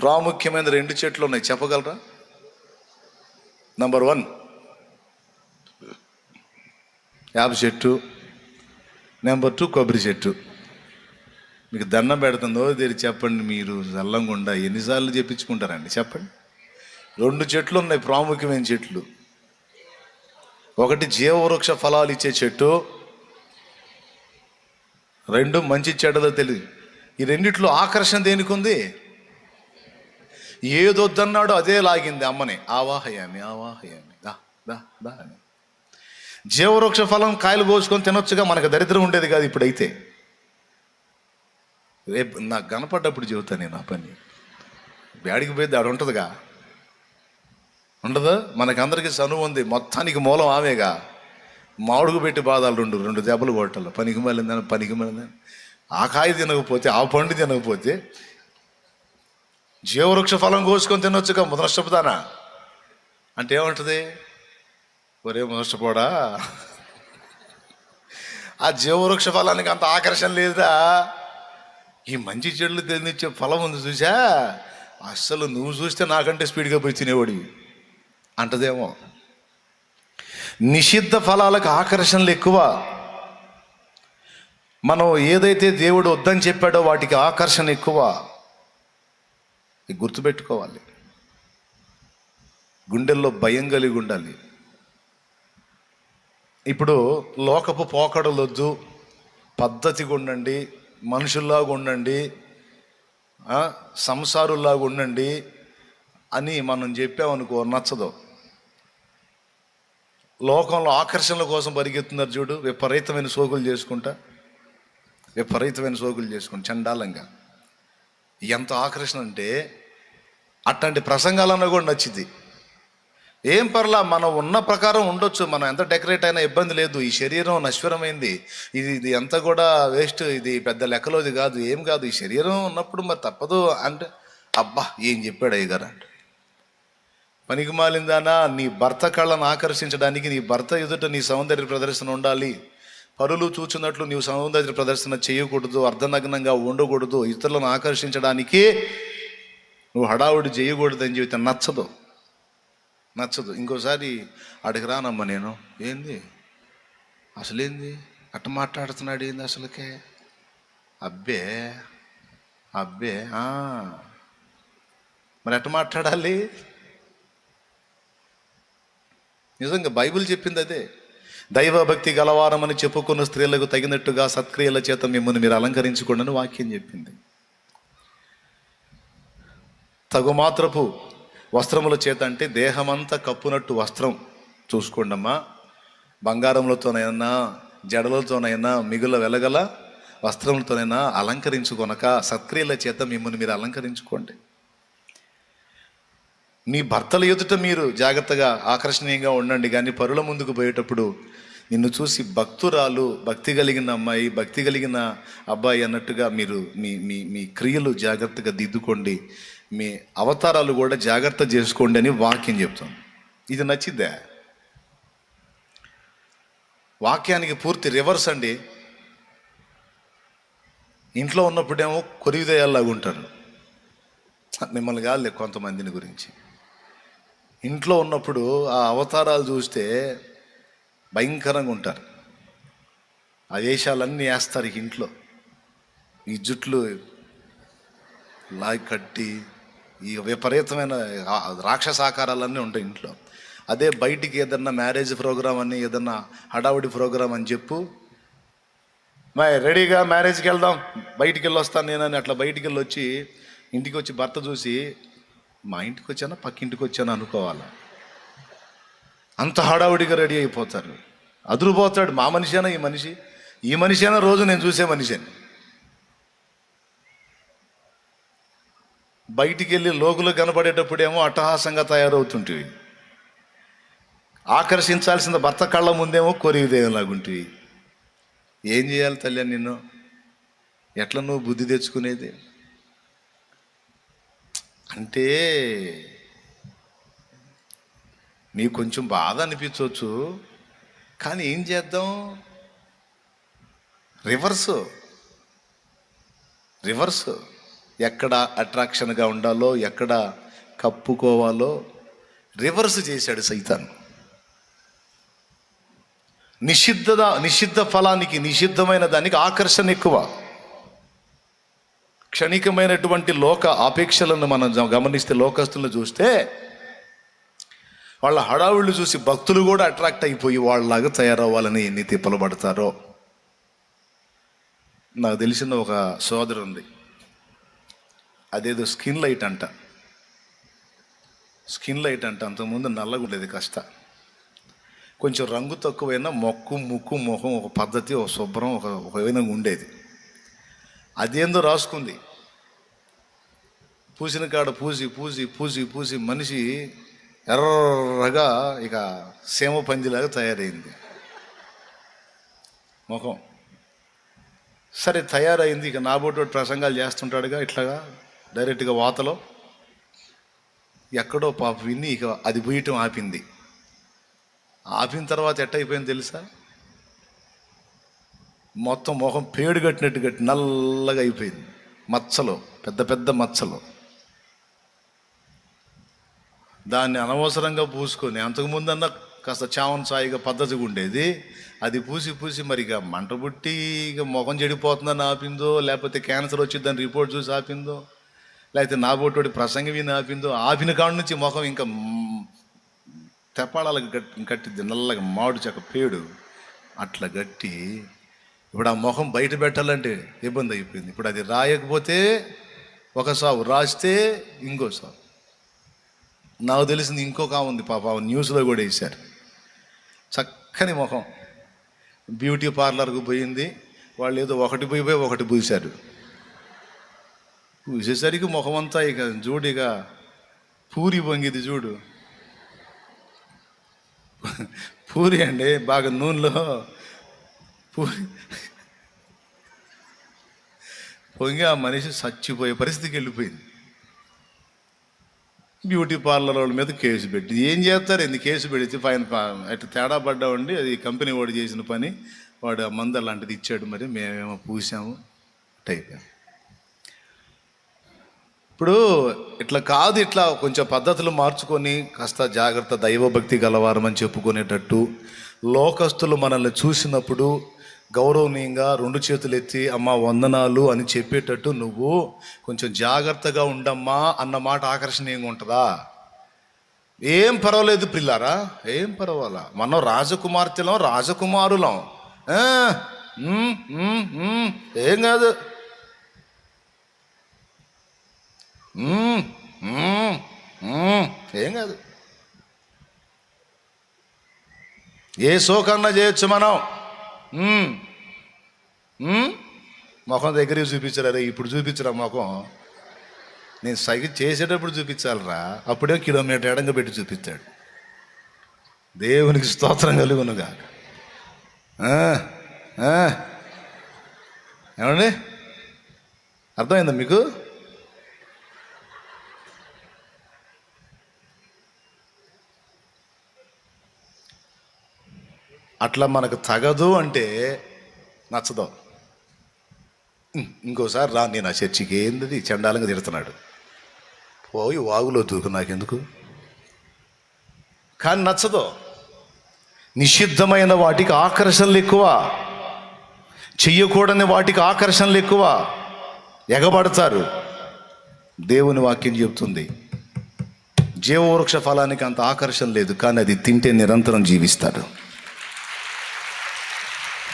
ప్రాముఖ్యమైన రెండు చెట్లు ఉన్నాయి. చెప్పగలరా? నంబర్ వన్ యాప చెట్టు. నెంబర్ టూ కొబ్బరి చెట్టు. మీకు దండం పెడుతుందో తెరి చెప్పండి. మీరు చల్లంగుండా ఎన్నిసార్లు చెప్పించుకుంటారండి? చెప్పండి. రెండు చెట్లు ఉన్నాయి ప్రాముఖ్యమైన చెట్లు. ఒకటి జీవవృక్ష ఫలాలు ఇచ్చే చెట్టు. రెండు మంచి చెడ్డలో తెలియదు ఈ రెండిట్లో ఆకర్షణ దేనికి ఉంది ఏదొద్దన్నాడో అదే లాగింది అమ్మని. ఆవాహయామి ఆవాహయామి. దా దా దా అని. జీవవృక్ష ఫలం కాయలు కోసుకొని తినొచ్చుగా మనకు దరిద్రం ఉండేది కాదు ఇప్పుడైతే. రేపు నాకు కనపడ్డప్పుడు చెబుతాను నేను ఆ పని. బ్యాడికి పోయి ఆడ ఉంటుందిగా. ఉండదు? మనకందరికీ చనువు ఉంది. మొత్తానికి మూలం ఆమెగా. మామిడికి పెట్టి బాధలు రెండు రెండు దెబ్బలు కొట్టాలి. పనికి మళ్ళిందని పనికి మళ్ళిందని ఆ కాయ తినకపోతే ఆ పండు తినకపోతే జీవవృక్ష ఫలం కోసుకొని తినొచ్చుగా ముదనష్టపుదానా అంటే ఏముంటుంది? ఒరే ముదనష్టపోడా? ఆ జీవవృక్ష ఫలానికి అంత ఆకర్షణ లేదా ఈ మంచి చెట్లు తినిచ్చే ఫలం ఉంది చూసా అస్సలు నువ్వు చూస్తే నాకంటే స్పీడ్గా పోయి తినేవాడివి. అంటదేమో. నిషిద్ధ ఫలాలకు ఆకర్షణలు ఎక్కువ. మనం ఏదైతే దేవుడు వద్దని చెప్పాడో వాటికి ఆకర్షణ ఎక్కువ. ఇది గుర్తుపెట్టుకోవాలి. గుండెల్లో భయం కలిగి ఉండాలి. ఇప్పుడు లోకపు పోకడలొద్దు పద్ధతిగా ఉండండి. మనుషుల్లాగా ఉండండి. సంసారుల్లాగా ఉండండి అని మనం చెప్పామనుకో నచ్చదు. లోకంలో ఆకర్షణల కోసం పరిగెత్తున్నారు చూడు విపరీతమైన సోకులు చేసుకుంటా విపరీతమైన సోకులు చేసుకుంటా చండాలంగా. ఎంత ఆకర్షణ అంటే అట్లాంటి ప్రసంగాలన్నా కూడా నచ్చింది. ఏం పర్లా మనం ఉన్న ప్రకారం ఉండొచ్చు మనం ఎంత డెకరేట్ అయినా ఇబ్బంది లేదు ఈ శరీరం నశ్వరమైంది ఇది ఇది ఎంత కూడా వేస్ట్ ఇది పెద్ద లెక్కలోది కాదు ఏం కాదు ఈ శరీరం ఉన్నప్పుడు మరి తప్పదు అంటే అబ్బా ఏం చెప్పాడు అయ్యగారు అంటే. పనికి మాలిందానా నీ భర్త కళ్ళను ఆకర్షించడానికి నీ భర్త ఎదుట నీ సౌందర్య ప్రదర్శన ఉండాలి. పరులు చూచినట్లు నీవు సౌందర్య ప్రదర్శన చేయకూడదు అర్ధనగ్నంగా ఉండకూడదు ఇతరులను ఆకర్షించడానికి నువ్వు హడావుడి చేయకూడదు అని చెబితే నచ్చదు. నచ్చదు. ఇంకోసారి అడిగి రానమ్మా నేను. ఏంది? అసలేంది? అట్ట మాట్లాడుతున్నాడు ఏంది అసలుకే? అబ్బే అబ్బే మరి ఎట్ట మాట్లాడాలి? నిజంగా బైబిల్ చెప్పింది అదే. దైవభక్తి గలవారమని చెప్పుకున్న స్త్రీలకు తగినట్టుగా సత్క్రియల చేత మిమ్మల్ని మీరు అలంకరించుకోండి వాక్యం చెప్పింది. తగుమాత్రపు వస్త్రముల చేత అంటే దేహమంతా కప్పునట్టు వస్త్రం. చూసుకోండమ్మా. బంగారములతోనైనా జడలతోనైనా మిగుల వెలగల వస్త్రములతోనైనా అలంకరించుకొనక సత్క్రియల చేత మిమ్మల్ని మీరు అలంకరించుకోండి. మీ భర్తల ఎదుట మీరు జాగ్రత్తగా ఆకర్షణీయంగా ఉండండి కానీ పరుల ముందుకు పోయేటప్పుడు నిన్ను చూసి భక్తురాలు భక్తి కలిగిన అమ్మాయి భక్తి కలిగిన అబ్బాయి అన్నట్టుగా మీరు మీ మీ మీ క్రియలు జాగ్రత్తగా దిద్దుకోండి. మీ అవతారాలు కూడా జాగ్రత్త చేసుకోండి అని వాక్యం చెప్తాం ఇది నచ్చిద్దా? వాక్యానికి పూర్తి రివర్స్ అండి. ఇంట్లో ఉన్నప్పుడేమో కొరివిదయాల్లాగా ఉంటారు మిమ్మల్ని కాదులే కొంతమందిని గురించి. ఇంట్లో ఉన్నప్పుడు ఆ అవతారాలు చూస్తే భయంకరంగా ఉంటారు. ఆ వేషాలన్నీ వేస్తారు ఇక ఇంట్లో. ఈ జుట్లు లాగి కట్టి ఈ విపరీతమైన రాక్షస ఆకారాలన్నీ ఉంటాయి ఇంట్లో. అదే బయటికి ఏదన్నా మ్యారేజ్ ప్రోగ్రామ్ అని ఏదన్నా హడావుడి ప్రోగ్రామ్ అని చెప్పు మా రెడీగా మ్యారేజ్కి వెళ్దాం బయటికి వెళ్ళి వస్తాను నేనని. అట్లా బయటికి వెళ్ళి వచ్చి ఇంటికి వచ్చి భర్త చూసి మా ఇంటికి వచ్చానా పక్కింటికి వచ్చానా అనుకోవాలి? అంత హడావుడిగా రెడీ అయిపోతారు. అదురుపోతాడు మా మనిషేనా ఈ మనిషి? ఈ మనిషేనా రోజు నేను చూసే మనిషిని. బయటికి వెళ్ళి లోకులు కనబడేటప్పుడేమో అట్టహాసంగా తయారవుతుంటివి. ఆకర్షించాల్సిన భర్త కళ్ళ ముందేమో కొరివిదేలాగుంటివి ఏం చేయాలి తల్లి నిన్ను ఎట్లా నువ్వు బుద్ధి తెచ్చుకునేది? అంటే మీకు కొంచెం బాధ అనిపించవచ్చు కానీ ఏం చేద్దాం? రివర్స్. రివర్స్. ఎక్కడ అట్రాక్షన్గా ఉండాలో ఎక్కడ కప్పుకోవాలో రివర్స్ చేశాడు సైతాన్. నిషిద్ధ నిషిద్ధ ఫలానికి నిషిద్ధమైన దానికి ఆకర్షణ ఎక్కువ. క్షణికమైనటువంటి లోక ఆపేక్షలను మనం గమనిస్తే లోకస్తులను చూస్తే వాళ్ళ హడావుళ్ళు చూసి భక్తులు కూడా అట్రాక్ట్ అయిపోయి వాళ్ళలాగా తయారవ్వాలని ఎన్ని తిప్పలు పడతారో. నాకు తెలిసిన ఒక సోదరు ఉంది. అదేదో స్కిన్ లైట్ అంట. స్కిన్ లైట్ అంట. అంతకుముందు నల్లగా ఉండేది కాస్త. కొంచెం రంగు తక్కువైనా మొక్కు ముక్కు మొహం ఒక పద్ధతి ఒక శుభ్రం ఒక ఒక విధంగా ఉండేది. అదేందో రాసుకుంది. పూసిన కాడ పూసి పూసి పూసి పూసి మనిషి ఎర్రగా ఇక సేమ పందిలాగా తయారైంది. ముఖం. సరే తయారైంది. ఇక నాబోటి ప్రసంగాలు చేస్తుంటాడుగా ఇట్లాగా డైరెక్ట్గా వాతలో. ఎక్కడో పాప విని ఇక అది పోయటం ఆపింది. ఆపిన తర్వాత ఎట్ట అయిపోయింది తెలుసా? మొత్తం మొహం పేడు కట్టినట్టు కట్టి నల్లగా అయిపోయింది. మచ్చలు పెద్ద పెద్ద మచ్చలు. దాన్ని అనవసరంగా పూసుకొని అంతకుముందన్నా కాస్త చావన్ సాయిగా పద్ధతిగా ఉండేది. అది పూసి పూసి మరి ఇక మంట పుట్టి ఇక ముఖం చెడిపోతుందని ఆపిందో లేకపోతే క్యాన్సర్ వచ్చిందని రిపోర్ట్ చూసి ఆపిందో లేకపోతే నా బొట్టోడి ప్రసంగం విని ఆపిందో ఆపిన కాడ నుంచి ముఖం ఇంకా తెప్పాడాలకు గట్టి కట్టిద్ది నల్లగా మాడు చెక్క పేడు. అట్లా గట్టి ఇప్పుడు ఆ ముఖం బయట పెట్టాలంటే ఇబ్బంది అయిపోయింది. ఇప్పుడు అది రాయకపోతే ఒక సావు రాస్తే ఇంకో సావు. నాకు తెలిసింది ఇంకొక ఉంది పాప న్యూస్లో కూడా వేశారు. చక్కని ముఖం బ్యూటీ పార్లర్కు పోయింది. వాళ్ళు ఏదో ఒకటి పోయి పోయి ఒకటి పూసారు. పూసేసరికి ముఖం అంతా ఇక చూడు ఇక పూరి పొంగిది చూడు. పూరి అండి బాగా నూనెలో పూరి పొంగి ఆ మనిషి చచ్చిపోయే పరిస్థితికి వెళ్ళిపోయింది. బ్యూటీ పార్లర్ వాళ్ళ మీద కేసు పెట్టి. ఏం చేస్తారు? ఎందుకు కేసు పెడితే ఫైన్ అటు తేడా పడ్డామండి. అది కంపెనీ వాడు చేసిన పని. వాడు ఆ మందు అలాంటిది ఇచ్చాడు మరి. మేమేమో పూసాము. టైప్ ఇప్పుడు ఇట్లా కాదు ఇట్లా కొంచెం పద్ధతులు మార్చుకొని కాస్త జాగ్రత్త దైవభక్తి గలవారమని చెప్పుకునేటట్టు లోకస్తులు మనల్ని చూసినప్పుడు గౌరవనీయంగా రెండు చేతులు ఎత్తి అమ్మ వందనాలు అని చెప్పేటట్టు నువ్వు కొంచెం జాగ్రత్తగా ఉండమ్మా అన్న మాట ఆకర్షణీయంగా ఉంటుందా? ఏం పర్వాలేదు పిల్లారా ఏం పర్వాలా? మనం రాజకుమార్తెలం రాజకుమారులం. ఏం కాదు. ఏం కాదు. ఏ శోకన్నా చేయొచ్చు మనం. ముఖం దగ్గరే చూపించారు అరే ఇప్పుడు చూపించరా ముఖం? నేను సైకిల్ చేసేటప్పుడు చూపించాలిరా. అప్పుడే కిలోమీటర్ ఎడంగా పెట్టి చూపిస్తాడు దేవునికి స్తోత్రం కలుగునుగా. ఏమండి? అర్థమైందా మీకు? అట్లా మనకు తగదు అంటే నచ్చదు. ఇంకోసారి రా నేను ఆ చర్చికి ఏంది చండాలంగా తిడుతున్నాడు పోయి వాగులో దూకు నాకెందుకు? కానీ నచ్చదు. నిషిద్ధమైన వాటికి ఆకర్షణలు ఎక్కువ. చెయ్యకూడని వాటికి ఆకర్షణలు ఎక్కువ. ఎగబడతారు. దేవుని వాక్యం చెబుతుంది జీవవృక్ష ఫలానికి అంత ఆకర్షణ లేదు కానీ అది తింటే నిరంతరం జీవిస్తారు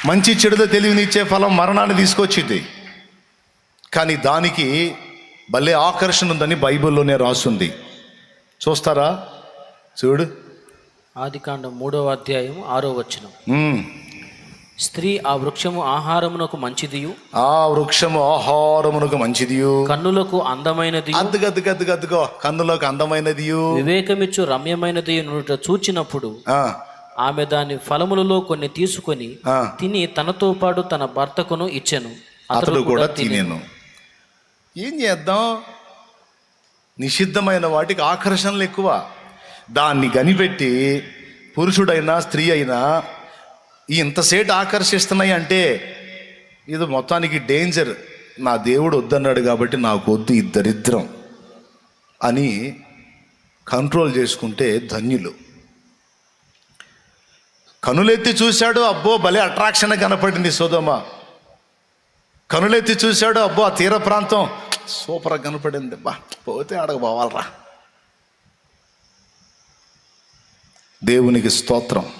మంచి చెడుతో తెలివినిచ్చే ఫలం మరణాన్ని తీసుకొచ్చింది. కానీ దానికి భలే ఆకర్షణ ఉందని బైబిల్లోనే రాస్తుంది చూస్తారా? చూడు. ఆది కాండం మూడవ అధ్యాయం ఆరో వచనం. మ్మ్. స్త్రీ ఆ వృక్షము ఆహారమునకు మంచిదియు? ఆ వృక్షము ఆహారమునకు మంచిదియు. కన్నులకు అందమైనది అద్దుకు అద్దుకు అద్దుకు అద్దుకో కన్నులోకి అందమైనదియు. వివేకమిచ్చు రమ్యమైనది చూచినప్పుడు ఆమె దాని ఫలములలో కొన్ని తీసుకొని. తిని తనతో పాటు తన భర్తకును ఇచ్చెను. అతడు కూడా తినేను. ఏం చేద్దాం? నిషిద్ధమైన వాటికి ఆకర్షణలు ఎక్కువ. దాన్ని కనిపెట్టి పురుషుడైనా స్త్రీ అయినా ఇంతసేటు ఆకర్షిస్తున్నాయి అంటే ఇది మొత్తానికి డేంజర్. నా దేవుడు వద్దన్నాడు కాబట్టి నాకు వద్దు ఈ దరిద్రం అని కంట్రోల్ చేసుకుంటే ధన్యులు. కనులెత్తి చూశాడు అబ్బో భలే అట్రాక్షన్ కనపడింది సోదమ్మ కనులెత్తి చూశాడు అబ్బో ఆ తీర ప్రాంతం సూపర్గా కనపడింది. బా పోతే ఆడకు పోవాలరా. దేవునికి స్తోత్రం.